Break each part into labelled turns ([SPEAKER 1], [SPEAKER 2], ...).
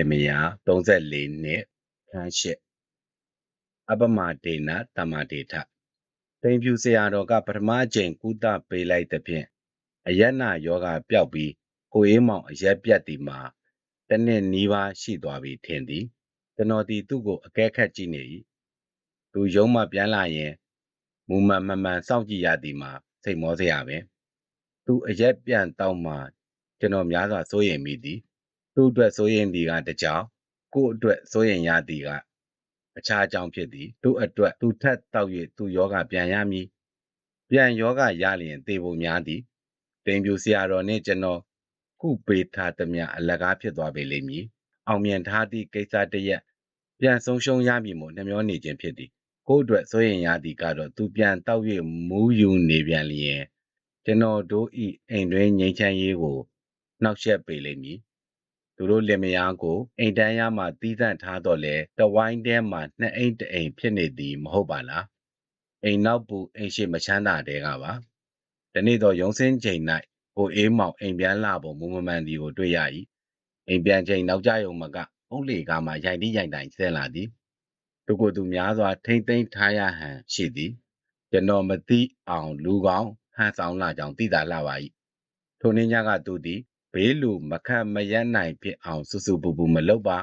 [SPEAKER 1] င်းဖေမြင့်သူတို့လင်မယား34နှစ်ခန်းရှစ်အပမဒေနတမဒေထတိမ်ဖြူဆရာတော်ကပထမအကြိမ်ကုသပေးလိုက်သဖြင့်အယက်နာယောဂပျောက်ပြီးကိုအေးမောင်အရက်ပြတ်ဒီမှာတနှစ်နီးပါးရှိသွားပြီထင်သည်ကျွန်တော်ဒီသူ့ကိုအကဲခတ်ကြည့်နေ၏သူရုံးမှပြန်လာရင်မူမှန်မှန်မှန်စောင့်ကြည့်ရသည်မှာစိတ်မောစရာပင်သူအရက်ပြန်တောက်မှကျွန်တော်များစွာစိုးရိမ်မိသည် သူ့အတွက်စိုးရိမ်သည်ကတကြောင်ကို့အတွက်စိုးရိမ်ရသည်ကအခြားအကြောင်းဖြစ်သည်သူ့အတွက်သူထက်တောက်၍သူယောဂပြန်ရမည်ပြန်ယောဂရလျင်သေဖို့များသည်တိမ်ပြူဆရာတော်နှင့်ကျွန်တော်ကုပေးထားသမျှအလကားဖြစ်သွားပေလိမ့်မည်အောင်မြင်ထားသည့်ကိစ္စတစ်ရက်ပြန်ဆုံးရှုံးရမည်မို့နှမျောနေခြင်းဖြစ်သည်ကို့အတွက်စိုးရင်ရသည်ကတော့သူပြန်တောက်၍မူးယူနေပြန်လျင်ကျွန်တော်တို့ဤအိမ်တွင်ငြိမ်းချမ်းရေးကိုနှောက်ယှက်ပေလိမ့်မည် သူတို့လင်မယားကိုအိမ်တန်းရမှတီးသန့်ထားတော့လဲတဝိုင်းထဲမှာနှစ်အိမ်တအိမ်ဖြစ်နေသည်မဟုတ်ပါလားအိမ်နောက်ပူအိမ်ရှိမချမ်းသာတဲ့ကပါဒီနေ့တော့ရုံစင်းချိန်၌ကိုအေးမောင်အိမ်ပြန်လာပုံမူမမှန်သည်ကိုတွေ့ရ၏အိမ်ပြန်ချိန်နောက်ကြယုံမကအုတ်လေကားမှရိုက်တိရိုက်တိုင်ဆဲလာသည်သူကိုယ်သူများစွာထိမ့်သိမ်းထားရဟန်ရှိသည်ကျွန်တော်မသိအောင်လူကောင်းဟန်ဆောင်လာကြောင်းသိတာလှပါ၏ထိုနေ့ညကသူသည် ဘေးလူမခတ်မရက်နိုင်ဖြစ်အောင်စူစူပူပူမလုပ်ပါ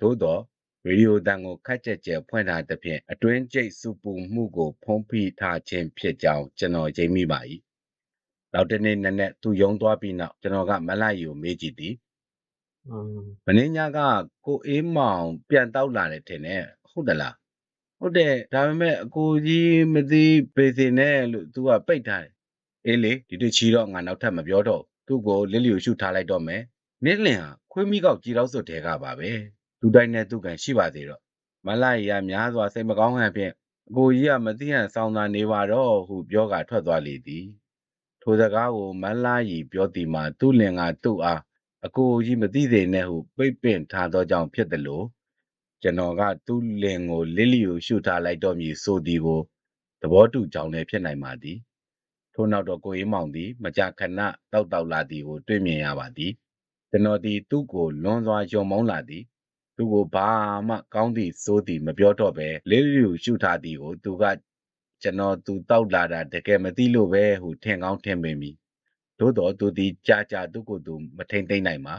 [SPEAKER 1] သို့တော့ရေဒီယိုတန်ကိုခက်ကြက်ကြက်ဖွင့်ထားသဖြင့်အတွင်းကျိတ်စူပူမှုကိုဖုံးဖိထားခြင်းဖြစ်ကြောင်းကျွန်တော်ချိန်မိပါ၏နောက်တနေ့နက်နက်သူယုံသွားပြီးနောက်ကျွန်တော်ကမလိုက်ယူမေးကြည့်သည်
[SPEAKER 2] อืม
[SPEAKER 1] မင်းညကကိုအေးမောင်ပြန်တောက်လာတယ်ထင်တယ်ဟုတ်တယ်လားဟုတ်တယ်ဒါပေမဲ့အကိုကြီးမသိပေစင်နဲ့လို့ तू ကပိတ်ထားတယ်အေးလေဒီတစ်ချီတော့ငါနောက်ထပ်မပြောတော့ဘူး သူ့ကိုလစ်လျူရှုထားလိုက်တော့မယ်နစ်လင်ဟာခွေးမိကောက်ကြည်တော့စွတ်တဲကပါပဲသူတိုင်းနဲ့သူကန်ရှိပါသေးတော့မလိုက်ရများစွာစိတ်မကောင်းဟန်ဖြင့်အကိုကြီးကမသိဟန်ဆောင်းသာနေပါတော့ဟုပြောကထွက်သွားလေသည်ထိုစကားကိုမလာရီပြောသည်မှာသူ့လင်ကသူ့အားအကိုကြီးမသိသေးနဲ့ဟုပိတ်ပင်ထားသောကြောင့်ဖြစ်တယ်လို့ကျွန်တော်ကသူ့လင်ကိုလစ်လီကိုရှုထားလိုက်တော့မည်ဆိုသည်ကိုသဘောတူကြောင်းလည်းဖြစ်နိုင်ပါသည် ထို့နောက်တော့ကိုအေးမောင်သည် မကြာခဏတောက်တောက်လာသည်ကို တွေ့မြင်ရပါသည်ကျွန်တော်သည် သူ့ကိုလွန်စွာယုံမုန်းလာသည်သူ့ကိုဘာမှကောင်းသည်ဆိုသည်မပြောတော့ပဲလစ်လီကိုရှုထားသည်ကို သူကကျွန်တော်သူတောက်လာတာတကယ်မသိလို့ပဲဟုထင်ကောင်းထင်ပေမည်သို့တော်သူသည်ကြာကြာသူ့ကိုယ်သူမထိန်သိမ့်နိုင်ပါ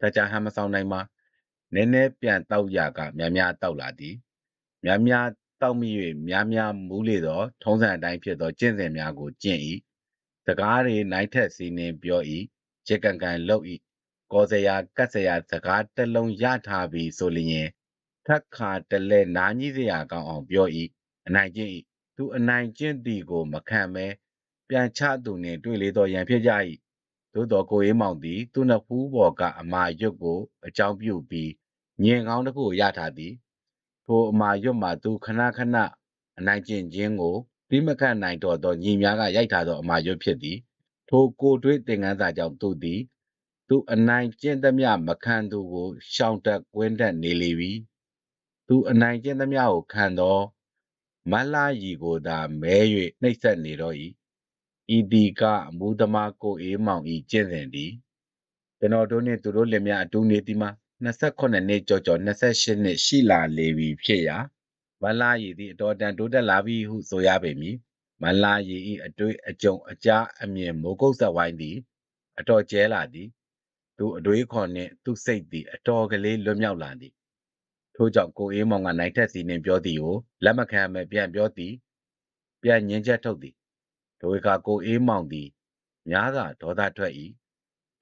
[SPEAKER 1] တကြဟန်မဆောင်နိုင်ပါနည်းနည်းပြန်တောက်ရကများများတောက်လာသည်များများ တောက်မိ၍များများမူးလေသော ထုံးစံအတိုင်းဖြစ်သောကျင့်စဉ်များကိုကျင့်၏စကားတွေနိုင်ထက်စီးနှင်းပြော၏ခြေကန်ကန်လှုပ်၏ကောစရာကတ်စရာစကားတစ်လုံးရထားပြီဆိုလျင်ထက်ခါတလဲနားကြီးစရာကောင်းအောင်ပြော၏အနိုင်ကျင့်၏သူအနိုင်ကျင့်သည်ကိုမခံမဲပြန်ချသူနှင့်တွေ့လေသောရန်ဖြစ်ကြ၏သို့တော်ကိုအေးမောင်သည် သူ့နှစ်ဖူးပေါ်ကအမာရွတ်ကို အကြောင်းပြုပြီးညင်ကောင်းတစ်ခုကိုရထားသည် ထိုအမာရွတ်မှာ သူခဏခဏအနိုင်ကျင့်ခြင်းကိုပြီးမခန့်နိုင်တော့သောညီများက ရိုက်ထားသော အမာရွတ်ဖြစ်သည် ထိုကိုတွေ့သင်ခန်းစာကြောင့် သူသည် သူအနိုင်ကျင့်သမျှမခံသူကို ရှောင်တက်ကွင်းတက်နေလေပြီ သူအနိုင်ကျင့်သမျှကိုခံသောမတ်လာရီကိုသာမဲ၍နှိပ်စက်နေတော့၏ဤဒီကအမူသမားကိုအေးမောင်ဤကျင့်စဉ်သည်ကျွန်တော်တို့နှင့် သူတို့လင်မယား အတူနေသည်မှာ 28နှစ်ကြော်ကြော်28နှစ်ရှိလာလေပြီဖြစ်ရာမတ်လာရီသည်အတော်တန်တိုးတက်လာပြီဟုဆိုရပေမည်မတ်လာရီဤအတွေ့အကြုံအကြားအမြင်မိုးကုတ်ဆက်ဝိုင်းသည်အတော်ကျဲလာသည်သူအတွေးခေါ်နှင့်သူစိတ်သည်အတော်ကလေးလွတ်မြောက်လာသည်ထို့ကြောင့်ကိုအေးမောင်ကနိုင်ထက်စီနှင့်ပြောသည်ကိုလက်မခံမဲ့ပြန်ပြောသည်ပြန်ညင်းချက်ထုတ်သည်ဒိုဝေကကိုအေးမောင်သည်များစွာဒေါသထွက်၏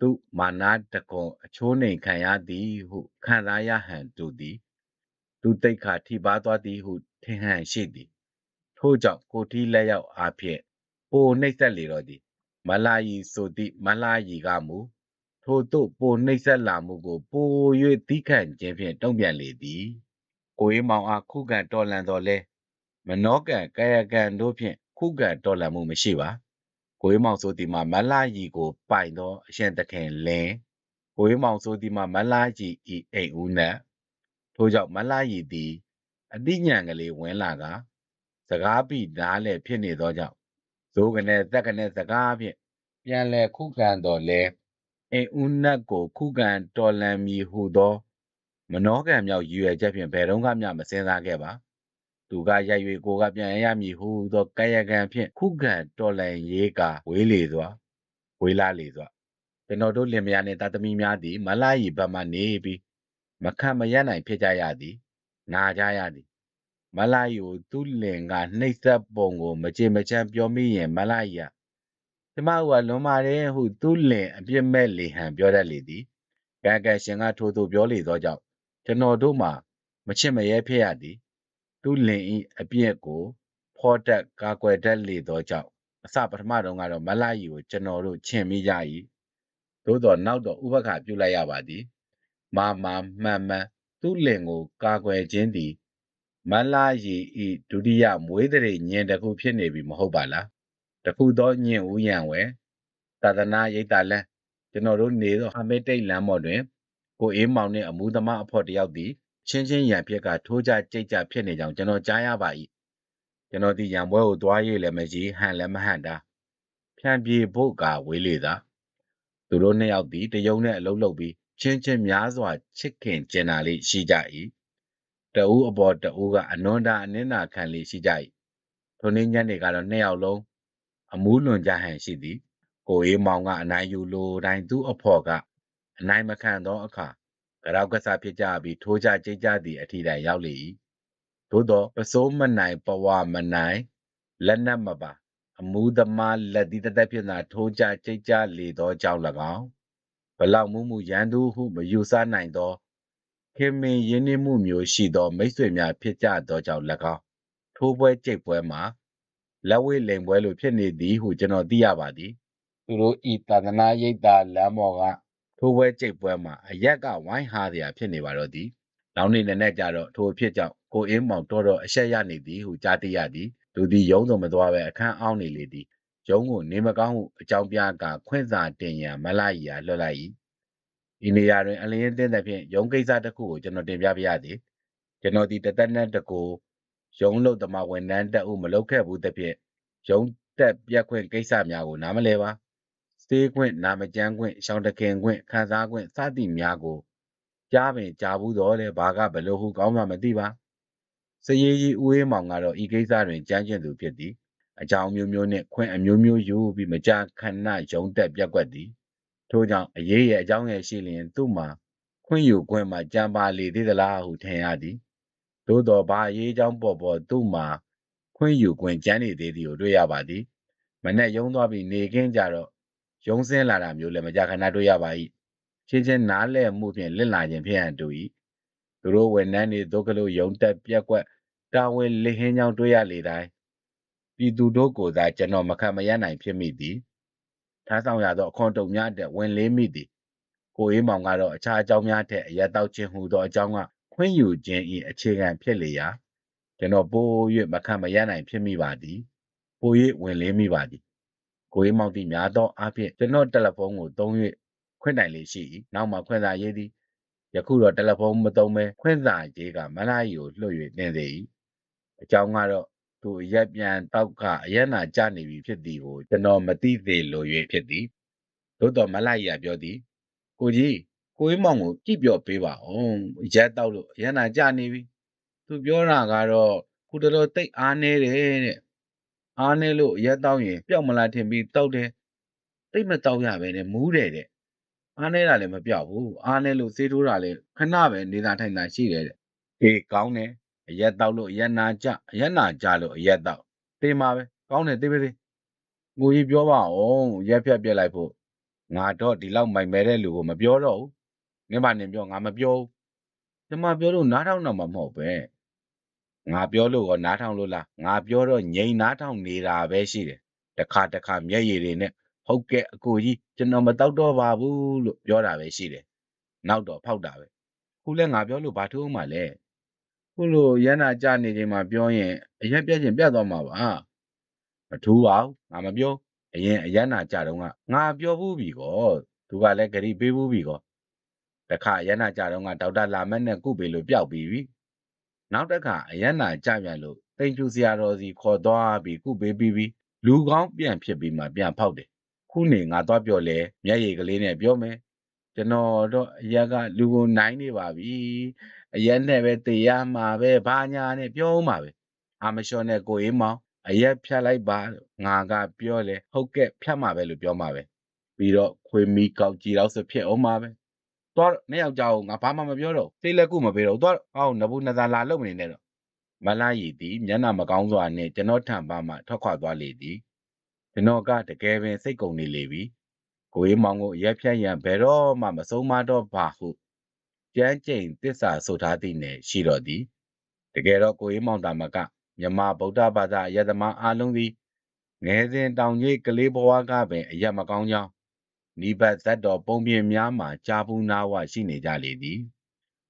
[SPEAKER 1] သူမာနာတကွန်အချိုးနှိမ်ခံရသည်ဟုခံစားရဟန်တူသည် သူတိတ်ခါထိပါသွားသည်ဟုထင်ဟန်ရှိသည် ထို့ကြောင့်ကိုထီလက်ရောက်အားဖြင့်ပိုနှိမ့်ဆက်လေတော့သည် မလာယီဆိုသည့်မလာယီကမူထို့သို့ပိုနှိမ့်ဆက်လာမှုကိုပို၍သီးခံခြင်းဖြင့်တုံ့ပြန်လေသည်ကိုအေးမောင်အားခုခံတော်လန်တော်လဲမနောကံကာယကံတို့ဖြင့်ခုခံတော်လန်မှုမရှိပါ ကိုအေးမောင်ဆိုသည်မှာမလာယီကိုပိုင်သောအရှင်သခင်လင်းကိုအေးမောင်ဆိုသည်မှာမလာယီဤအိမ်ဦးနတ်ထို့ကြောင့်မလာယီသည်အတိညာဏ်ကလေးဝင်လာကစကားပြီးနားလဲဖြစ်နေသောကြောင့်ဇိုးကနေသက်ကနေစကားဖြင့်ပြန်လဲခုခံတော်လဲအင်ဦးနတ်ကိုခုခံတော်လှန်မည်ဟုသော မနောကံမြောက်ရည်ရွယ်ချက်ဖြင့်ဘယ်တော့မှမစင်စားခဲ့ပါ သူကရိုက်၍ကိုကပြန်ရမည်ဟုသောကာယကံဖြင့်ခုခံတော်လှန်ရေးကဝေးလေစွာဝေးလာလေစွာကျွန်တော်တို့လင်မယားနှင့်တာသမီများသည် မလာရီဘက်မှနေပြီးမခံမရနိုင်ဖြစ်ကြရသည် နာကြရသည် မလာရီကိုသူ့လင်ကနှိပ်စက်ပုံကိုမကြေမချမ်းပြောမိရင် မလာရီကကျမကလွန်ပါတယ်ဟုသူ့လင်အပြစ်မဲ့လေဟန်ပြောတတ်လေသည်ကံကံရှင်ကထိုးထိုးပြောလေသောကြောင့်ကျွန်တော်တို့မှာမချစ်မရဲဖြစ်ရသည် သူ့လင်ဤအပြစ်ကိုဖော်တက်ကာကွယ်တတ်လေသောကြောင့်အစပထမတုန်းကတော့မလာရီကိုကျွန်တော်တို့ချင်မိကြ၏သို့တော်နောက်တော့ဥပက္ခပြုလိုက်ရပါသည်မာမာမှန်မှန်သူ့လင်ကိုကာကွယ်ခြင်းသည်မလာရီဤဒုတိယမွေးတဲ့ညင်တစ်ခုဖြစ်နေပြီမဟုတ်ပါလားတခုသောညင်ဦးရန်ဝဲသာသနာရိပ်တာလန်းကျွန်တော်တို့နေသောအမေတိတ်လမ်းပေါ်တွင်ကိုအေးမောင်နှင့်အမှုသမားအဖို့တယောက်သည် ချင်းချင်းရံဖြစ်ကထိုးကြကြိတ်ကြဖြစ်နေကြောင်းကျွန်တော်ကြားရပါ၏ကျွန်တော်ဒီရံပွဲကိုသွားရည်လည်းမရှိဟန်လည်းမဟန်တာဖြန့်ပြေဖို့ကဝေးလေသာသူတို့နှစ်ယောက်သည်တယုံနဲ့အလုံးလုံးပြီးချင်းချင်းများစွာချစ်ခင်ကျင်နာလေးရှိကြ၏တဦးအပေါ်တဦးကအနွန်တာအနင်းနာခံလေးရှိကြ၏ထိုနေ့ညနေကတော့နှစ်ယောက်လုံးအမူးလွန်ကြဟန်ရှိသည်ကိုအေးမောင်ကအနိုင်ယူလိုတိုင်းသူ့အဖော်ကအနိုင်မခံသောအခါ ကရောက်ကစားဖြစ်ကြပြီးထိုးကြကြိတ်ကြသည့်အထီတိုင်ရောက်လေ၏သို့သောပစိုးမနိုင်ပဝမနိုင်လက်နက်မပါအမူးသမားလက်သီးတသက်ဖြစ်သာထိုးကြကြိတ်ကြလေသောကြောင့်၎င်းဘလောက်မှုမှုရန်သူဟုမယူဆနိုင်သောခင်မင်ရင်းနှီးမှုမျိုးရှိသော မိတ်ဆွေများဖြစ်ကြသောကြောင့်၎င်းထိုးပွဲကြိတ်ပွဲမှာလက်ဝဲလိန်ပွဲလိုဖြစ်နေသည်ဟုကျွန်တော်သိရပါသည် သူတို့ဤသာသနာရိပ်သာလမ်းပေါ်က ထိုးပွဲကြိတ်ပွဲမှာအရက်ကဝိုင်းဟားစရာဖြစ်နေပါတော့သည်နောက်နေ့လည်းနဲ့ကြတော့ထိုအဖြစ်ကြောင့်ကိုအင်းမောင်တော်တော်အဆက်ရနေသည်ဟုကြားသိရသည်သူသည်ရုံးစုံမသွားပဲအခန်းအောင်းနေလေသည်ရုံးကိုနေမကောင်းဟုအကြောင်းပြကခွင့်စာတင်ရန်မလိုက်ရာလွှတ်လိုက်၏ဤနေရာတွင်အလင်းတင်းသဖြင့်ရုံးကိစ္စတစ်ခုကိုကျွန်တော်တင်ပြပြရသည်ကျွန်တော်ဒီတသက်နဲ့တကူရုံးလို့တမဝန်တန်းတက်ဦးမလုပ်ခဲ့ဘူးသဖြင့်ရုံးတက်ပြက်ခွင့်ကိစ္စများကိုနားမလဲပါ စေးခွင့်နာမကျန်းခွင့်ရှောင်းတခင်ခွင့်ခံစားခွင့်စသည်များကိုကြားပင်ကြားဘူးတော့လေဘာကဘယ်လိုဟုကောင်းမှမသိပါစရေးကြီးဦးအေးမောင်ကတော့ဤကိစ္စတွင်ကြမ်းကျင်သူဖြစ်သည်အကြောင်းမျိုးမျိုးနှင့်ခွင့်အမျိုးမျိုးယူပြီးမကြာခဏရုံတက်ပြက်ကွက်သည်ထို့ကြောင့်အရေးရဲ့အကြောင်းရဲ့ရှိလျင်သူ့မှာခွင့်ယူခွင့်မှာကြံပါလေသေးသလားဟုထင်ရသည်သို့တော်ဘာအရေးကြောင်းပေါ်ပေါ်သူ့မှာခွင့်ယူခွင့်ကြမ်းနေသေးသည်ကိုတွေ့ရပါသည်မနဲ့ရုံသွားပြီးနေခင်းကြတော့ ရုံးစင်းလာတာမျိုးလည်းမကြာခဏတွေ့ရပါ၏ချင်းချင်းနားလဲမှုဖြင့်လစ်လာခြင်းဖြစ်ဟန်တူ၏သူတို့ဝန်ထမ်းတွေဒုက္ခလို့ယုံတက်ပြက်ကွက်တာဝန်လဟင်းကြောင်းတွေ့ရလေတိုင်းပြည်သူတို့ကိုသာကျွန်တော်မခံမရနိုင်ဖြစ်မိသည်ထားဆောင်ရသောအခွန်တုံများအတွက်ဝင်လေးမိသည်ကိုအေးမောင်ကတော့အခြားအကြောင်းများထက်အရက်တောက်ခြင်းဟူသောအကြောင်းကခွင့်ယူခြင်း၏အခြေခံဖြစ်လေရာကျွန်တော်ပို၍မခံမရနိုင်ဖြစ်မိပါသည်ပို၍ဝင်လေးမိပါသည် ကိုအေးမောင်သည်များသောအားဖြင့်ကျွန်တော်တယ်လီဖုန်းကိုသုံး၍ခွင့်တိုင်လေးရှိ၏နောက်မှခွင့်စာရေးသည်ယခုတော့တယ်လီဖုန်းမသုံးဘဲခွင့်စာရေးကမလာရီကိုလွှတ်၍တင်စေ၏အကြောင်းကတော့သူအရက်ပြန်တောက်ကအရက်နာကြနေပြီဖြစ်သည်ကိုကျွန်တော်မသိသေးလို့၍ဖြစ်သည်သို့တော်မလာရီကပြောသည်ကိုကြီးကိုအေးမောင်ကိုကြည့်ပြောပေးပါအောင်ရက်တောက်လို့အရက်နာကြနေပြီသူပြောတာကတော့ခုတော်တော်တိတ်အားနေတယ်တဲ့ အားနေလို့အရက်တောက်ရင်ပျောက်မလားထင်ပြီးတောက်တယ်တိတ်မတောက်ရပဲနဲ့မူးတယ်တဲ့အားနေတာလည်းမပြောက်ဘူးအားနေလို့စေးထိုးတာလည်းခဏပဲနေတာထိုင်တာရှိတယ်တဲ့အေးကောင်းတယ်အရက်တောက်လို့အရက်နာကြအရက်နာကြလို့အရက်တောက်တေးမှာပဲကောင်းတယ်တေးပါသေးငိုကြီးပြောပါအောင်ရက်ဖြတ်ပြက်လိုက်ဖို့ငါတော့ဒီလောက်မိုင်မဲတဲ့လူကိုမပြောတော့ဘူးနင်ပါနင်ပြောငါမပြောဘူးကျမပြောလို့နားထောင်တော့မှမဟုတ်ပဲ ငါပြောလို့ရောနားထောင်လို့လားငါပြောတော့ငြိမ်နားထောင်နေတာပဲရှိတယ်တခါတခါမျက်ရည်တွေနဲ့ဟုတ်ကဲ့အကိုကြီးကျွန်တော်မတောက်တော့ပါဘူးလို့ပြောတာပဲရှိတယ်နောက်တော့ဖောက်တာပဲခုလဲငါပြောလို့ဘာထိုးမှလဲခုလိုရန်နာကြနေချိန်မှာပြောရင်အရက်ပြက်ချင်းပြတ်သွားမှာပါမထူးပါဘူးငါမပြောအရင်အရန်နာကြတော့ကငါပြောဘူးပြီကောသူကလည်းဂရီပေးဘူးပြီကောတခါအရန်နာကြတော့ကဒေါက်တာလာမက်နဲ့ကုပေးလို့ပျောက်ပြီးပြီ နောက်တစ်ခါအရန်နာကြပြန်လို့တိန်ကျူဆရာတော်စီခေါ်သွားပြီးကုပေးပြီးပြီလူကောင်းပြန်ဖြစ်ပြီးမှပြန်ဖောက်တယ်ခုနေငါသွားပြောလဲမျက်ရည်ကလေးနဲ့ပြောမယ်ကျွန်တော်တော့အရက်ကလူကိုနိုင်နေပါပြီအရက်နဲ့ပဲတေးရမှာပဲဘာညာနဲ့ပြောဦးမှာပဲအာမလျှော်နဲ့ကိုအေးမောင်အရက်ဖြတ်လိုက်ပါလို့ငါကပြောလဲဟုတ်ကဲ့ဖြတ်မှာပဲလို့ပြောမှာပဲပြီးတော့ခွေမီကောက်ကြည်တော့ဆိုဖြစ်အောင်မှာပဲ သွားတော့နှစ်ယောက်ကြောင်ငါဘာမှမပြောတော့စိတ်လက်ကုမပေးတော့သွားတော့ဟောနဘူးနသာလာလုံမနေနဲ့တော့မလာရည်သည်မျက်နှာမကောင်းစွာနှင့်ကျွန်တော်ထံပါမှထွက်ခွာသွားလေသည်ကျွန်တော်ကတကယ်ပင်စိတ်ကုန်နေလေပြီကိုအေးမောင်ကိုရက်ဖြတ်ရန်ဘယ်တော့မှမဆုံးမတော့ပါဟုကြမ်းကြိမ်တစ္ဆာဆိုထားသည်နဲ့ရှိတော်သည်တကယ်တော့ကိုအေးမောင်တာမကမြမဗုဒ္ဓဘာသာယတမအားလုံးသည်ငယ်စဉ်တောင်ကြီးကလေးဘဝကပင်အရက်မကောင်းကြောင်း နိဗ္ဗတ်ဇတ်တော်ပုံပြင်များမှာကြာဘူးနာဝရှိနေကြလေသည်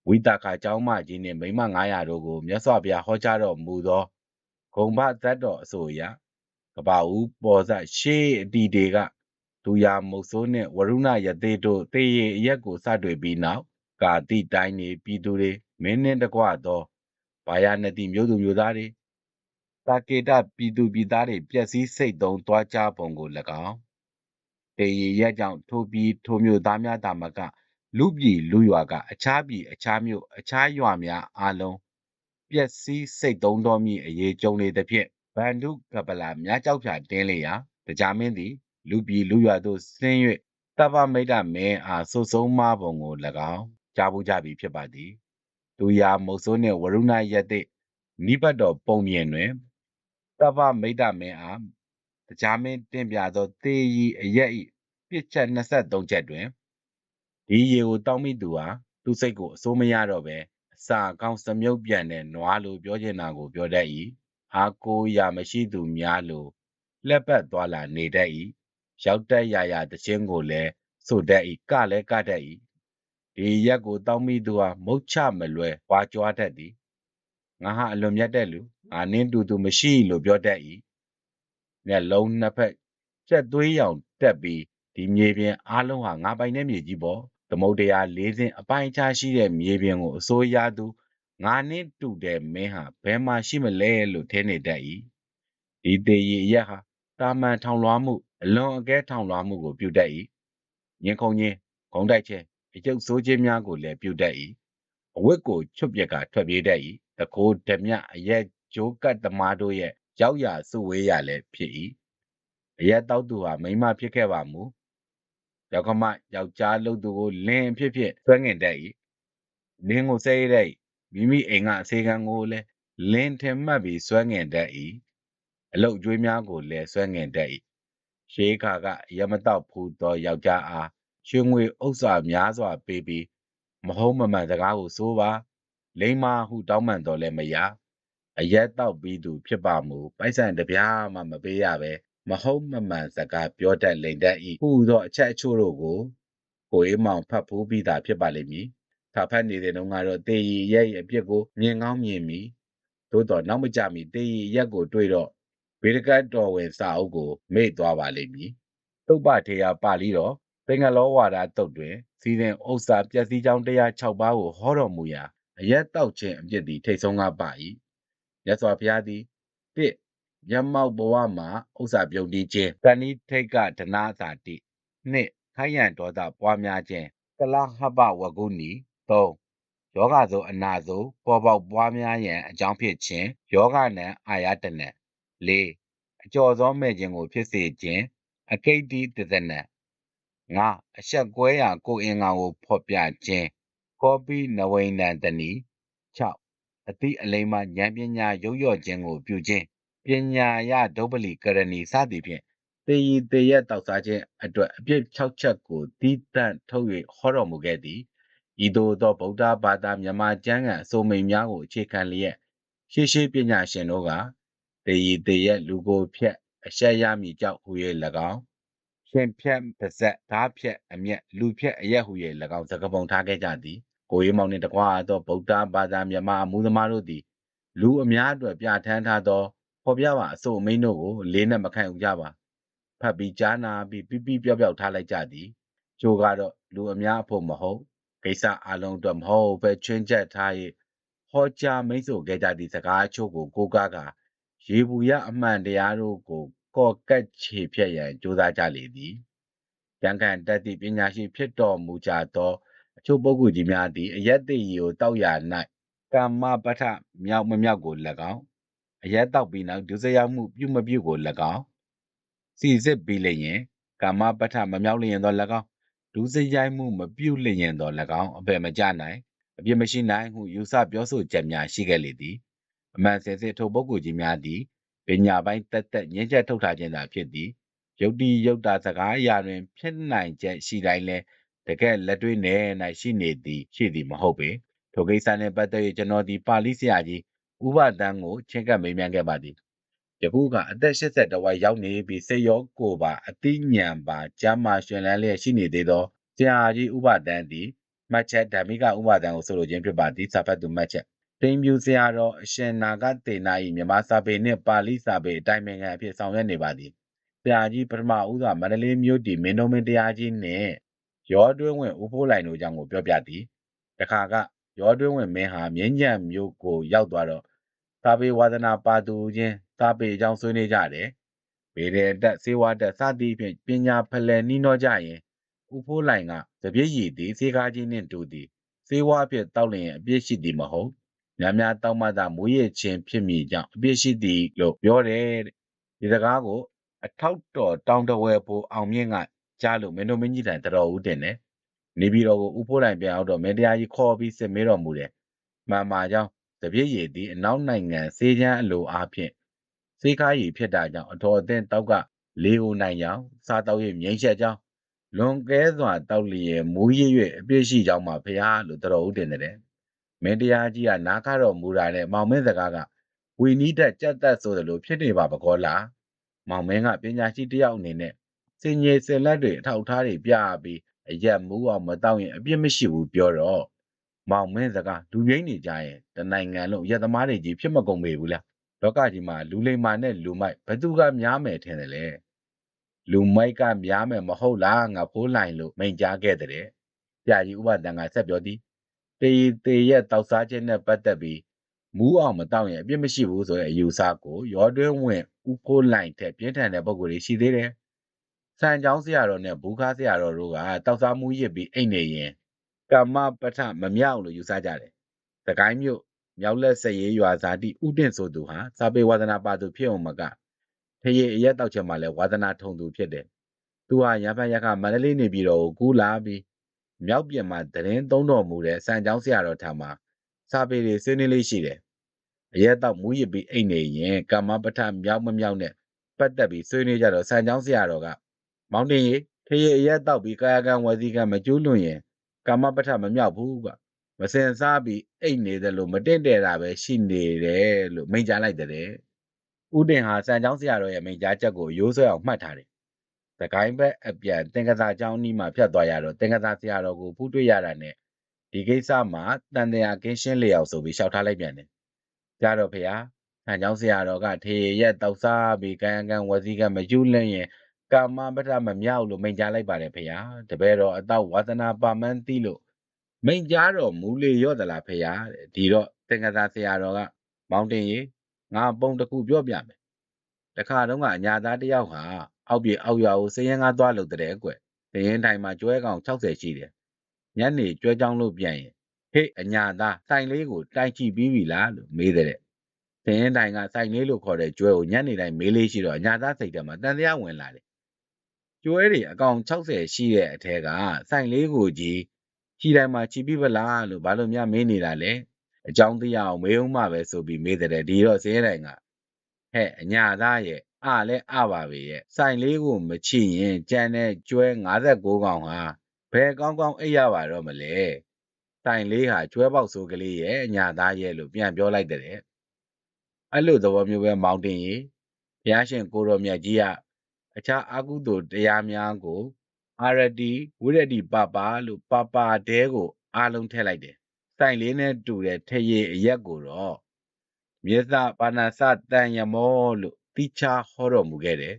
[SPEAKER 1] ဝိတခါเจ้าမကြီးနှင့်မိမ900တို့ကိုမြတ်စွာဘုရားဟောကြားတော်မူသောဂုံဘဇတ်တော်အဆိုအရကပ္ပဦးပေါ်ဇတ်ရှေးအတီတွေကဒူယာမုတ်ဆိုးနှင့်ဝရုဏယသေးတို့တေရီအရက်ကိုစတွေ့ပြီးနောက်ကာတိတိုင်းနေပြည်သူတွေမင်းနှင့်တကွသောဘာယာနတိမြို့သူမြို့သားတွေတာကေတပြည်သူပြည်သားတွေပျက်စီးစိတ်သုံးသွားကြပုံကို၎င်း တေရီရက်ကြောင့်ထိုပြည်ထိုမြို့သားများတာမက လူပြည်လူရွာက အခြားပြည်အခြားမြို့အခြားရွာများအားလုံးပျက်စီးစိတ်သုံးတော်မူအရေးကြုံလေသဖြင့်ဗန္ဓုကပလာမြားကြောက်ဖြာတင်းလေရာတရားမင်းသည် လူပြည်လူရွာသို့ဆင်း၍တပ္ပမိတ်တမင်းအားဆုတ်ဆုံးမပုံကို၎င်းကြားဘူးကြပြီဖြစ်ပါသည်သူရာမုတ်ဆိုးနှင့်ဝရုဏယက်တိနိဗ္ဗတ်တော်ပုံမြင်တွင်တပ္ပမိတ်တမင်းအား တရားမင်းတင်ပြသောတေယီအရက်ဤပြစ်ချက်23ချက်တွင်ဒီရေကိုတောင်းမိသူဟာသူစိတ်ကိုအစိုးမရတော့ပဲအစာကောင်းစမြုပ်ပြန်တဲ့နွားလိုပြောချင်တာကိုပြောတတ်၏အာကိုရာမရှိသူများလိုလက်ပတ်သွားလာနေတတ်၏ရောက်တက်ရရတခြင်းကိုလည်းဆိုတတ်၏ကလည်းကတတ်၏ဒီရက်ကိုတောင်းမိသူဟာမုတ်ချမလွယ်ဝါကြွားတတ်သည်ငါဟာအလွန်မြတ်တဲ့လူငါနင်းတူတူမရှိလို့ပြောတတ်၏ မျက်လုံးနှစ်ဖက်ကျက်သွေးရောင်တက်ပြီးဒီမြေပြင်အားလုံးဟာငါပိုင်တဲ့မြေကြီးပေါ့သမုတ်တရားလေးစင်းအပိုင်းခြားရှိတဲ့မြေပြင်ကိုအစိုးရသူငါနှင့်တူတဲ့မင်းဟာဘယ်မှာရှိမလဲလို့ထင်နေတတ်၏ဒီသေးရရက်ဟာတာမန်ထောင်လွှားမှုအလွန်အကဲထောင်လွှားမှုကိုပြုတတ်၏ညင်ခုံချင်းဂုံတိုက်ခြင်းအကျုပ်ဆိုးခြင်းများကိုလည်းပြုတတ်၏အဝတ်ကိုချွတ်ပြက်ကထွက်ပြေးတတ်၏တကိုးဓမြအရက်ဂျိုးကတ်သမားတို့ရဲ့ ရောက်ရစုဝေးရလည်းဖြစ်၏အရက်တောက်သူဟာမိမဖြစ်ခဲ့ပါမူယောက်ကမယောက်ျားလုပ်သူကိုလင်းဖြစ်ဖြစ်ဆွဲငင်တတ်၏လင်းကိုဆဲရတဲ့မိမိအိမ်ကအစေခံကိုလည်းလင်းထင်မှတ်ပြီးဆွဲငင်တတ်၏အလုတ်ကျွေးများကိုလည်းဆွဲငင်တတ်၏ရှေးခါကရမတော့ဖူးသောယောက်ျားအားရွှေငွေဥစ္စာများစွာပေးပြီးမဟုတ်မမှန်စကားကိုဆိုပါလိမ္မာဟုတောင်းပန်တော်လည်းမရ အရက်တော့ပြီးသူဖြစ်ပါမူပိုက်ဆံတပြားမှမပေးရပဲမဟုတ်မမှန်စကားပြောတတ်လိမ့်တတ်၏ဟူသောအချက်အချို့တို့ကိုကိုအေးမောင်ဖတ်ဖို့ပြီးသားဖြစ်ပါလိမ့်မည်။ဖတ်ဖတ်နေတဲ့တုန်းကတော့တေရီရဲ့အပြစ်ကိုမြင်ကောင်းမြင်မီသို့တော့နောက်မကြမီတေရီရက်ကိုတွေ့တော့ဗေဒကတ်တော်ဝင်စာအုပ်ကိုမေ့သွားပါလိမ့်မည်။တုတ်ပထေယပါဠိတော်သင်္ကလောဝါဒတုတ်တွင်စီစဉ်ဥစ္စာပျက်စီးကြောင်း106ပါးကိုဟောတော်မူရာအရက်တောက်ခြင်းအပြစ်သည်ထိတ်ဆုံးကပါ၏။ မြတ်စွာဘုရားသည်တစ်မျက်မှောက်ဘဝမှာဥစ္စာပြုတ်တီးခြင်းတဏိထိတ်ကဒနာသာတိနှစ်ခိုင်းရန်ဒေါသပွားများခြင်းကလဟပဝဂုဏီ3ယောဂဆိုအနာဆိုပေါ်ပေါက်ပွားများရန်အကြောင်းဖြစ်ခြင်းယောဂနံအာယတနံ4အကျော်စောမဲ့ခြင်းကိုဖြစ်စေခြင်းအကိတ္တိတသနံ5အဆက်ကွဲရာကိုအင်္ဂါကိုဖော်ပြခြင်းကောပိနဝိန္ဒန်တနီ6 အတိအလိမ္မာဉာဏ်ပညာရုပ်ရော့ခြင်းကိုပြုခြင်းပညာယဒုပ္ပလီကရဏီစသည်ဖြင့်တေရီတေရက်တောက်စားခြင်းအတွက်အပြစ်6ချက်ကိုတီးတန့်ထုတ်၍ဟောတော်မူခဲ့သည်ဤသို့သောဗုဒ္ဓဘာသာမြန်မာကျမ်းဂန်အစိုးမိန်များကိုအခြေခံလျက်ရှေးရှေးပညာရှင်တို့ကတေရီတေရက်လူကိုဖြက်အဆက်ရမည်ကြောက်ဟူ၍၎င်းရှင်ဖြက်ပါဇက်ဓာဖြက်အမျက်လူဖြက်အရက်ဟူ၍၎င်းသကပုံထားခဲ့ကြသည် ကိုရီမောင်နှင့်တကွာသောဗုဒ္ဓဘာသာမြန်မာအမှုသမားတို့သည် လူအများအတွက်ပြဋ္ဌာန်းထားသောဖော်ပြပါအစိုးအမိန်တို့ကိုလေးနဲ့မခံယူကြပါဖတ်ပြီးကြားနာပြီးပြပြပြောက်ပြောက်ထားလိုက်ကြသည်ကျိုးကတော့လူအများအဖို့မဟုတ်ကိစ္စအလုံးအတွက်မဟုတ်ပဲချွင်းချက်ထား၍ဟောကြားမိတ်ဆိုခဲ့ကြသည့်စကားအချို့ကိုကိုးကားကရေဘူးရအမှန်တရားတို့ကိုကော်ကတ်ခြေဖြတ်ရန်ကြိုးစားကြလေသည်ရန်ခံတတ်သည့်ပညာရှိဖြစ်တော်မူကြသော အချို့ပုဂ္ဂိုလ်ကြီးများသည်အယက်တေရီကိုတောက်ရ၌ကမ္မပဋ္ဌမြောက်မမြောက်ကို၎င်းအယက်တောက်ပြီးနောက်ဒုစရိုက်မှုပြုမပြုကို၎င်းစီစစ်ပြီးလျင်ကမ္မပဋ္ဌမမြောက်လျင်သော၎င်းဒုစရိုက်မှုမပြုလျင်သော၎င်းအပေမကြနိုင်အပြစ်မရှိနိုင်ဟုယူဆပြောဆိုချက်များရှိခဲ့လေသည်အမှန်စင်စစ်ထိုပုဂ္ဂိုလ်ကြီးများသည်ပညာပိုင်းတက်တက်ငြင်းချက်ထုတ်ထားခြင်းသာဖြစ်သည်ယုတ်တိယုတ်တာစကားအရာတွင်ဖြစ်နိုင်ချက်ရှိတိုင်းလဲ တကယ်လက်တွေ့နဲ့၌ရှိနေသည်ရှိသည်မဟုတ်ပေထိုကိစ္စနှင့်ပတ်သက်၍ကျွန်တော်ဒီပါဠိဆရာကြီးဥပဒန်းကိုချင်းကပ်မေးမြန်းခဲ့ပါသည်ယခုကအသက်80တဝက်ရောက်နေပြီးစိတ်ရောကိုယ်ပါအတိညာဏ်ပါကျမ်းမာရှင်လန်းလျက်ရှိနေသေးသောဆရာကြီးဥပဒန်းသည်မှတ်ချက်ဓမ္မိကဥပဒန်းကိုဆိုလိုခြင်းဖြစ်ပါသည်စာဖတ်သူမှတ်ချက်တိမ်ပြူဆရာတော်အရှင်နာဂတေနာ၏မြမစာပေနှင့်ပါဠိစာပေအတိုင်းပင်ခံအဖြစ်ဆောင်ရွက်နေပါသည်ဆရာကြီးပထမဦးစွာမန္တလေးမြို့တည်မင်းတော်မင်းတရားကြီးနှင့် ရောတွင်းဝင်ဦးဖိုးလိုင်တို့ကြောင့်ကိုပြောပြသည်တခါကရောတွင်းဝင်မင်းဟာမြင်းကြံမြို့ကိုရောက်သွားတော့သာပေဝါဒနာပါသူချင်းသာပေအကြောင်းဆွေးနွေးကြတယ်ဗေဒတက်စေဝါတက်စသည်ဖြင့်ပညာဖလှယ်နှီးနှောကြရင်ဦးဖိုးလိုင်ကတပြည့်ရည်သည်စေကားကြီးနှင့်တူသည်စေဝါဖြင့်တောက်လျင်အပြည့်ရှိသည်မဟုတ်များများတောက်မှသာမူရည်ချင်းဖြစ်မိကြောင်းအပြည့်ရှိသည်လို့ပြောတယ်ဒီစကားကို အထောက်တော်တောင်းတဝဲဖို့အောင်မြင့်က ကြားလို့မင်းတို့မင်းကြီးတိုင်တော်ဦးတင်တယ်နေပြည်တော်ကိုဦးဖိုးတိုင်ပြန်အောင်တော့မင်းတရားကြီးခေါ်ပြီးစစ်မေးတော်မူတယ်မှန်ပါကြောင်းတပြည့်ရည်သည်အနောက်နိုင်ငံစေချမ်းအလိုအားဖြင့်စေကားရည်ဖြစ်တာကြောင့်အတော်အသင့်တောက်ကလေအိုနိုင်ကြောင်းစားတောက်ရည်မြိန်ချက်ကြောင်းလွန်ကဲစွာတောက်လျက်မူရည်၍အပြည့်ရှိကြောင်းမှာဖရားလို့တော်ဦးတင်တယ်မင်းတရားကြီးကနားခါတော်မူတာနဲ့မောင်မင်းစကားကဝီနီးတက်ကြက်တက်ဆိုသလိုဖြစ်နေပါပကောလားမောင်မင်းကပညာရှိတယောက်အနေနဲ့ စင်ကြီးစင်လက်တွေအထောက်ထားတွေပြပြီးအရက်မူအောင်မတောင်းရင်အပြစ်မရှိဘူးပြောတော့မောင်မင်းစကားလူငိမ့်နေကြရင်တနိုင်ငံလုံးရက်သမားတွေကြီးဖြစ်မကုန်ပေဘူးလားလောကကြီးမှာလူလိမ္မာနဲ့လူမိုက်ဘသူကများမယ်ထင်တယ်လေလူမိုက်ကများမယ်မဟုတ်လားငါဖိုးလိုက်လို့မိန်ကြားခဲ့တဲ့ပြကြီးဥပဒံကဆက်ပြောသည်တေးတေးရဲ့တောက်စားခြင်းနဲ့ပတ်သက်ပြီးမူးအောင်မတောက်ရင်အပြစ်မရှိဘူးဆိုတဲ့အယူဆကိုရောတွင်းဝင်ဥဖိုးလိုက်တဲ့ပြင်းထန်တဲ့ပုံကိုယ်တွေရှိသေးတယ်။ ဆန်ချောင်းဆရာတော်နဲ့ဘူခါဆရာတော်တို့ကတောက်စားမှုရစ်ပြီးအိတ်နေရင်ကမ္မပဋ္ဌမမြောက်လို့ယူဆကြတယ်။သကိုင်းမြို့မြောက်လက်စရေးရွာဇာတိဥတင့်ဆိုသူဟာစာပေဝါဒနာပါသူဖြစ်အောင်မကထရေအရက်တောက်ချက်မှလည်းဝါဒနာထုံသူဖြစ်တယ်။သူဟာရံဖန်ရခမန္တလေးနေပြည်တော်ကိုကူးလာပြီးမြောက်ပြင်မှာတရင်သုံးတော်မူတဲ့စံချောင်းဆရာတော်ထံမှာစာပေတွေဆွေးနွေးလေးရှိတယ်။အရက်တော့မူရစ်ပြီးအိတ်နေရင်ကမ္မပဋ္ဌမြောက်မမြောက်နဲ့ပတ်သက်ပြီးဆွေးနွေးကြတော့စံချောင်းဆရာတော်က မောင်တင်ကြီးထရေအရက်တော့ပြီးကာယကံဝစီကံမကျူးလွန်ရင်ကမ္မပဋ္ဌမမြောက်ဘူးကမစင်စားပြီးအိတ်နေတယ်လို့မတင့်တယ်တာပဲရှိနေတယ်လို့မိန့်ကြားလိုက်တဲ့။ဦးတင်ဟာစံချောင်းဆရာတော်ရဲ့မိန့်ကြားချက်ကိုရိုးစွဲအောင်မှတ်ထားတယ်။သကိုင်းဘက်အပြန်တင်ကစားကျောင်းနီးမှာဖြတ်သွားရတော့တင်ကစားဆရာတော်ကိုဖူးတွေ့ရတာနဲ့ဒီကိစ္စမှာတန်တရားကင်းရှင်းလျောက်ဆိုပြီးရှောက်ထားလိုက်ပြန်တယ်။ကြားတော့ဖေဟာဆံချောင်းဆရာတော်ကထေရက်တောက်စားပြီးကံကံဝစီကံမယူလင်းရင် ကာမပဋ္ဌမမြောက်လို့မိန့်ကြားလိုက်ပါတယ်ဖေဟာတပည့်တော်အတော့ဝါသနာပါမန်းသိလို့မိန့်ကြားတော်မူလေရော့သလားဖေဟာတဲ့ဒီတော့တင်ကစားဆရာတော်ကမောင်တင်ကြီးငါပုံတစ်ခုပြောပြမယ်တခါတုန်းကအညာသားတယောက်ဟာအောက်ပြေအောက်ရွာကိုစည်ရင်ကားသွားလို့တဲ့ကွစည်ရင်တိုင်းမှာကျွဲကောင်60ရှိတယ်ညနေကျွဲကြောင်းလို့ပြန်ရင်ဟေ့အညာသားစိုင်လေးကိုတိုက်ကြည့်ပြီးပြီလားလို့မေးတဲ့စည်ရင်တိုင်းကစိုင်လေးလို့ခေါ်တဲ့ကျွဲကိုညနေတိုင်းမေးလေးရှိတော့အညာသားစိတ်ထဲမှာတန်တရားဝင်လာတယ် ကျွဲတွေအကောင်60ရှိတဲ့အထက်ကစိုင်လေးကိုကြီးခြိတိုင်းမှာခြိပြီးပလားလို့ဘာလို့များမေးနေတာလဲအကြောင်းသိရအောင်မေးဦးမှပဲဆိုပြီးမေးတဲ့ဒီတော့စဲတိုင်းကဟဲ့အညာသားရဲ့အလဲအပါပဲရဲ့စိုင်လေးကိုမချိရင်ကြံတဲ့ကျွဲ56ကောင်ဟာဘယ်ကောင်းကောင်းအိပ်ရပါတော့မလဲတိုင်လေးဟာကျွဲပေါက်ဆိုကလေးရဲ့အညာသားရဲ့လို့ပြန်ပြောလိုက်တဲ့အဲ့လိုသဘောမျိုးပဲမောင်တင်ကြီးဘုရားရှင်ကိုတော်မြတ်ကြီးက အခြားအာကုသိုလ်တရားများကိုအာရတီဝိရတိပပလို့ပပတဲကိုအားလုံးထည့်လိုက်တယ်တိုင်လေးနဲ့တူတဲ့ထရေအရက်ကိုတော့မြေသပါဏစတန်ယမောလို့တိချာဟောတော်မူခဲ့တယ်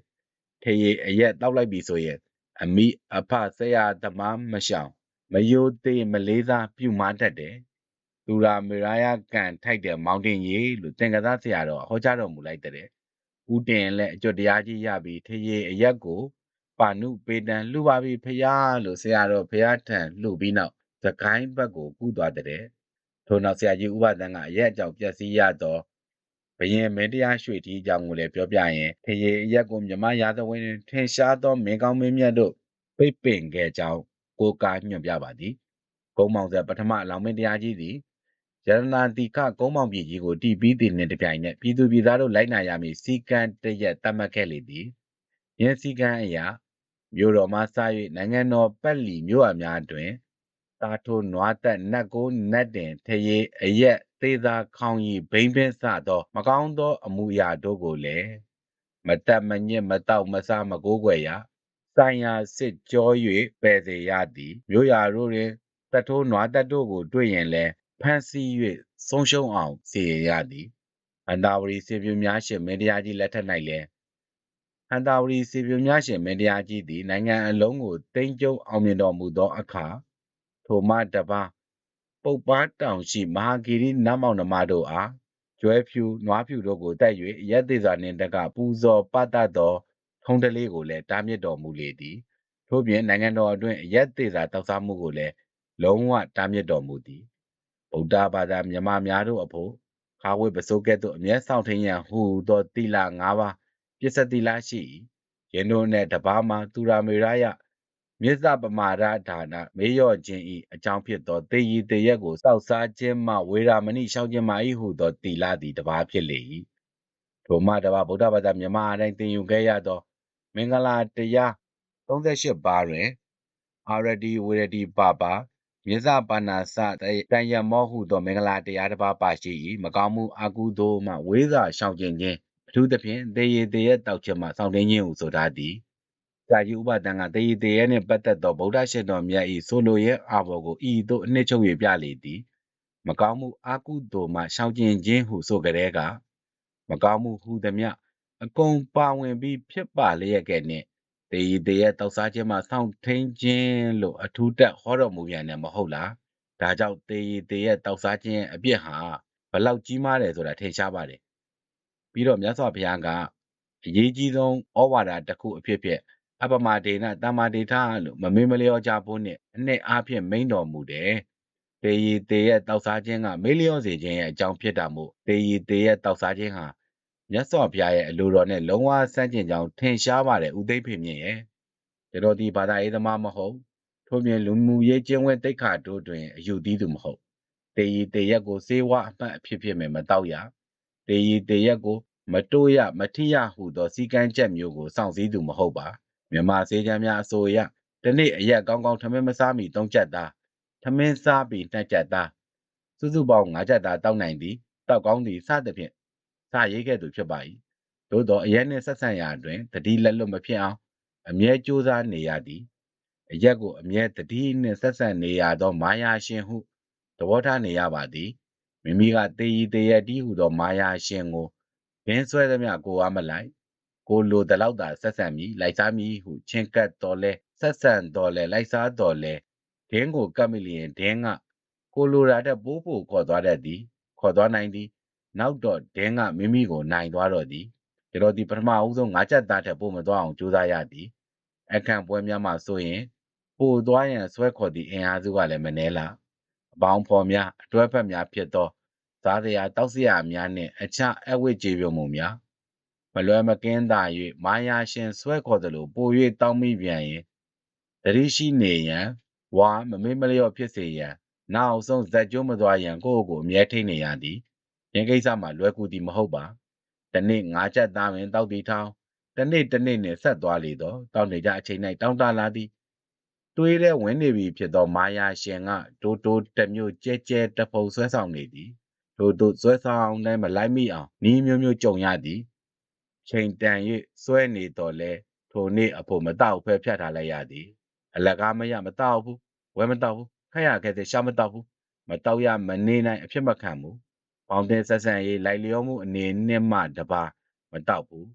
[SPEAKER 1] ထရေအရက်တောက်လိုက်ပြီဆိုရင်အမိအဖဆရာသမားမရှောင်မယိုသေးမလေးစားပြုမာတတ်တယ်သူရာမေရာယကန်ထိုက်တဲ့မောင်တင်ကြီးလို့သင်္ကသဆရာတော်ဟောကြားတော်မူလိုက်တဲ့ ဦးတင်လည်းအကျွတ်တရားကြီးရပြီးထရေအရက်ကိုပပါနုပေတံလှူပါပြီဖရာလို့ဆရာတော်ဖရာထံလှူပြီးနောက်သခိုင်းဘက်ကိုကူးသွားတဲ့ထို့နောက်ဆရာကြီးဥပဒံကအရက်အကြောင်းပြက်စီးရတော့ဘယင်မင်းတရားရွှေတီအကြောင်းကိုလည်းပြောပြရင်ထရေအရက်ကိုမြမရာသဝင်ထင်ရှားသောမင်းကောင်းမင်းမြတ်တို့ပိတ်ပင်ခဲ့ကြောင်းကိုကာညွှန်ပြပါသည်ကုန်းမောင်ဆက်ပထမအလောင်းမင်းတရားကြီးသည် ရတနာတိခကုန်းမောင်ပြည်ကြီးကိုတီးပြီးတင်တဲ့တပြိုင်နက်ပြည်သူပြည်သားတို့လိုက်နိုင်ရမည်စီကံတရက်တတ်မှတ်ခဲ့လေသည်ယင်းစီကံအရာမြို့တော်မှစ၍နိုင်ငံတော်ပတ်လီမြို့အများတွင်တာထိုနွားသက်နတ်ကိုနတ်တင်ထရေအရက်သေးသာခေါင်ရီဘိမ့်ပင်းစသော မကောင်းသော အမှုရာတို့ကိုလည်းမတက်မညစ်မတောက်မစားမကိုးကွယ်ရဆိုင်ရာစစ်ကြော၍ပယ်စေရသည်မြို့ရာတို့တွင်တထိုးနွားတက်တို့ကိုတွေ့ရင်လည်း ဖမ်းဆီး၍ဆုံးရှုံးအောင်စီရင်ရသည်အန္တာဝရီစေပြူများရှင်မင်းတရားကြီးလက်ထက်၌လည်းဟန်တာဝရီစေပြူများရှင်မင်းတရားကြီးသည်နိုင်ငံအလုံးကိုတင်းကျုံအောင်မြင်တော်မူသောအခါထိုမှတပါပုပ်ပားတောင်ရှိမဟာဂီရိနတ်မောင်နှမတို့အားကျွဲဖြူနွားဖြူတို့ကိုတက်၍ရက်သေးစွာနှင့်တကပူဇော်ပတတ်သောထုံးတလေးကိုလည်းတားမြစ်တော်မူလေသည်ထို့ပြင်နိုင်ငံတော်အတွင်းရက်သေးစွာတောက်စားမှုကိုလည်းလုံးဝတားမြစ်တော်မူသည် ဗုဒ္ဓဘာသာမြမများတို့အဖို့ခါဝေပစိုးကဲ့သို့အမျက်ဆောင်ထင်းရန်ဟူသောတိလ၅ပါးပစ္စတိလရှိ၏ယင်းတို့နှင့်တပါးမှာသူရာမေရယမြစ္ဆပမာဒဒါနမေးရော့ခြင်းဤအကြောင်းဖြစ်သောတေယီတေရက်ကိုစောက်စားခြင်းမှဝေရာမဏိရှောက်ခြင်းမှဤဟုသောတိလသည်တပါးဖြစ်လေ၏ထိုမှတပါးဗုဒ္ဓဘာသာမြမအတိုင်းသင်ယူခဲ့ရသော မင်္ဂလာတရား38ပါးတွင်အာရတိဝေရတိပါပါ မြစ္ဆပါဏာစတန်ရမောဟုသောမင်္ဂလာတရားတစ်ပါးပါရှိ၏မကောင်းမှုအကုသိုလ်မှဝေးစွာရှောင်ကျဉ်ခြင်းအထူးသဖြင့်တေရီတေရဲ့တောက်ချက်မှစောင့်တင်းခြင်းဟုဆိုထားသည်စာကြီးဥပဒံကတေရီတေရဲ့နှင့်ပတ်သက်သောဗုဒ္ဓရှင်တော်မြတ်၏ဆိုလိုရဲ့အာဘော်ကိုဤသို့အနှစ်ချုပ်၍ပြလေသည်မကောင်းမှုအကုသိုလ်မှရှောင်ကျဉ်ခြင်းဟုဆိုကြတဲ့ကမကောင်းမှုဟူသည်မြအကုန်ပါဝင်ပြီးဖြစ်ပါလျက်ကဲ့နှင့် တေရီတေရဲ့တောက်စားခြင်းမှစောင့်ထိန်ခြင်းလို့အထူးတက်ဟောတော်မူပြန်တယ်မဟုတ်လားဒါကြောင့်တေရီတေရဲ့တောက်စားခြင်းအပြစ်ဟာဘလောက်ကြီးမားတယ်ဆိုတာထင်ရှားပါတယ်ပြီးတော့မြတ်စွာဘုရားကအရေးကြီးဆုံးဩဝါဒတစ်ခုအဖြစ်ဖြစ်အပမဒေနတမ္မာဒေထလို့မမေ့မလျော့ကြဖို့နဲ့အနှစ်အားဖြင့်မိန်တော်မူတယ်တေရီတေရဲ့တောက်စားခြင်းကမေ့လျော့စေခြင်းရဲ့အကြောင်းဖြစ်တာမို့တေရီတေရဲ့တောက်စားခြင်းဟာ မြတ်စွာဘုရားရဲ့အလိုတော်နဲ့လုံးဝဆန့်ကျင်ကြောင်းထင်ရှားပါတယ်ဥသိမ့်ဖေမြင့်ရဲ့ကျွန်တော်ဒီဘာသာရေးသမားမဟုတ်ထို့ပြင်လူမှုရေးကျင့်ဝတ်တိတ်ခါတို့တွင်အယူသီးသူမဟုတ်တေရီတေရက်ကိုစေဝအမှတ်အဖြစ်ဖြစ်မယ်မတော့ရတေရီတေရက်ကိုမတိုးရမထိရဟုသောစီကံချက်မျိုးကိုစောင့်စည်းသူမဟုတ်ပါမြမစေချမ်းများအစိုးရဒီနေ့အရက်ကောင်းကောင်းထမင်းမစားမီသုံးချက်သားထမင်းစားပြီးနှစ်ချက်သားစုစုပေါင်း၅ချက်သားတောက်နိုင်သည်တောက်ကောင်းသည်စသဖြင့် စရေးခဲ့သူဖြစ်ပါ၏သို့သောအရက်နှင့်ဆက်ဆံရာတွင်တတိလက်လွတ်မဖြစ်အောင်အမြဲကြိုးစားနေရသည်အရက်ကိုအမြဲတတိနှင့်ဆက်ဆံနေရသော မာယာရှင်ဟုသဘောထားနေရပါသည်မိမိကတေရီတေရတီးဟုသောမာယာရှင်ကိုဘင်းဆွဲသမျှကိုအားမလိုက်ကိုလိုတလောက်သာဆက်ဆံမိလိုက်စားမိဟုချင်းကပ်တော်လဲဆက်ဆံတော်လဲလိုက်စားတော်လဲဒင်းကိုကပ်မိလျင်ဒင်းကကိုလိုရာတဲ့ပိုးပိုခေါ်သွားတတ်သည်ခေါ်သွားနိုင်သည် နောက်တော့ဒင်းကမိမိကိုနိုင်သွားတော့သည်ကျွန်တော်ဒီပထမအဦးဆုံးငါးချက်သားထက်ပို့မသွားအောင်ကြိုးစားရသည်အခန့်ပွဲများမှဆိုရင်ပို့သွားရန်ဆွဲခေါ်သည့်အင်အားစုကလည်းမနှဲလားအပေါင်းဖော်များအတွဲဖက်များဖြစ်သောစားစရာတောက်စရာများနှင့်အခြားအဝိကြေပြုံမှုများမလွယ်မကင်းသာ၍မာယာရှင်ဆွဲခေါ်သလိုပို၍တောင်းမိပြန်ရင်တတိရှိနေရန်ဝါမမေ့မလျော့ဖြစ်စေရန်နောက်ဆုံးဇက်ကျိုးမသွားရန်ကိုယ့်ကိုအမြဲထိနေရသည် ယင်းကိစ္စမှာလွယ်ကူသည်မဟုတ်ပါတနေ့ငါးချက်သားဝင်တောက်တီထောင်းတနေ့တနေ့နှင့်ဆက်သွားလေတော့တောက်နေကြအချိန်၌တောင်းတလာသည်တွေးတဲ့ဝင်နေပြီဖြစ်သောမာယာရှင်ကတိုးတိုးတမျိုးကျဲကျဲတဖုံဆွဲဆောင်နေသည်ထို့သို့ဆွဲဆောင်တိုင်းမလိုက်မိအောင်နီးမျိုးမျိုးကြုံရသည်ချိန်တန်၍ဆွဲနေတော်လဲထိုနေ့အဖို့မတောက်ဖဲဖြတ်ထားလိုက်ရသည် အလကားမရမတောက်ဘူးဝဲမတောက်ဘူးခက်ရခဲ့တဲ့ရှာမတောက်ဘူးမတောက်ရမနေနိုင်အဖြစ်မခံဘူး ပေါင်းတဲ့ဆက်ဆံရေးလိုက်လျောမှုအနေနဲ့မှတပါမတောက်ဘူး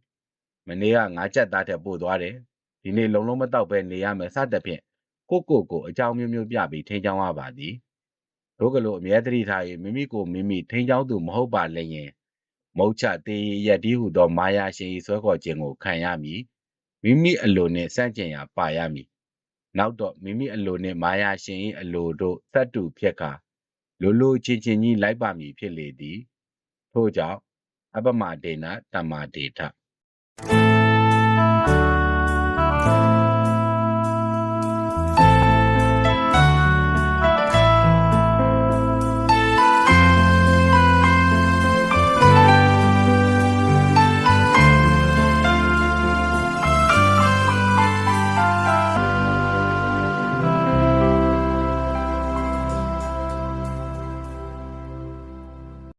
[SPEAKER 1] မနေ့ကငါးချက်သားထက်ပို့သွားတယ်ဒီနေ့လုံးလုံးမတောက်ပဲနေရမယ်စသဖြင့်ကိုကိုကိုအကြောင်းမျိုးမျိုးပြပြီးထိန်းချောင်းရပါသည်တို့ကလို့အမြဲတမ်းထား၍မိမိကိုမိမိထိန်းချောင်းသူမဟုတ်ပါလည်းရင်မုတ်ချတေးရက်ဒီဟုသောမာယာရှင်၏ဆွဲခေါ်ခြင်းကိုခံရမည်မိမိမိအလိုနှင့်စန့်ကျင်ရာပါရမည်နောက်တော့မိမိအလိုနှင့်မာယာရှင်၏အလိုတို့သတ္တုဖြစ်ကာ လိုလိုချင်းချင်းကြီးလိုက်ပါမည်ဖြစ်လေသည်ထို့ကြောင့် အပမဒေနတမ္မာဒေထ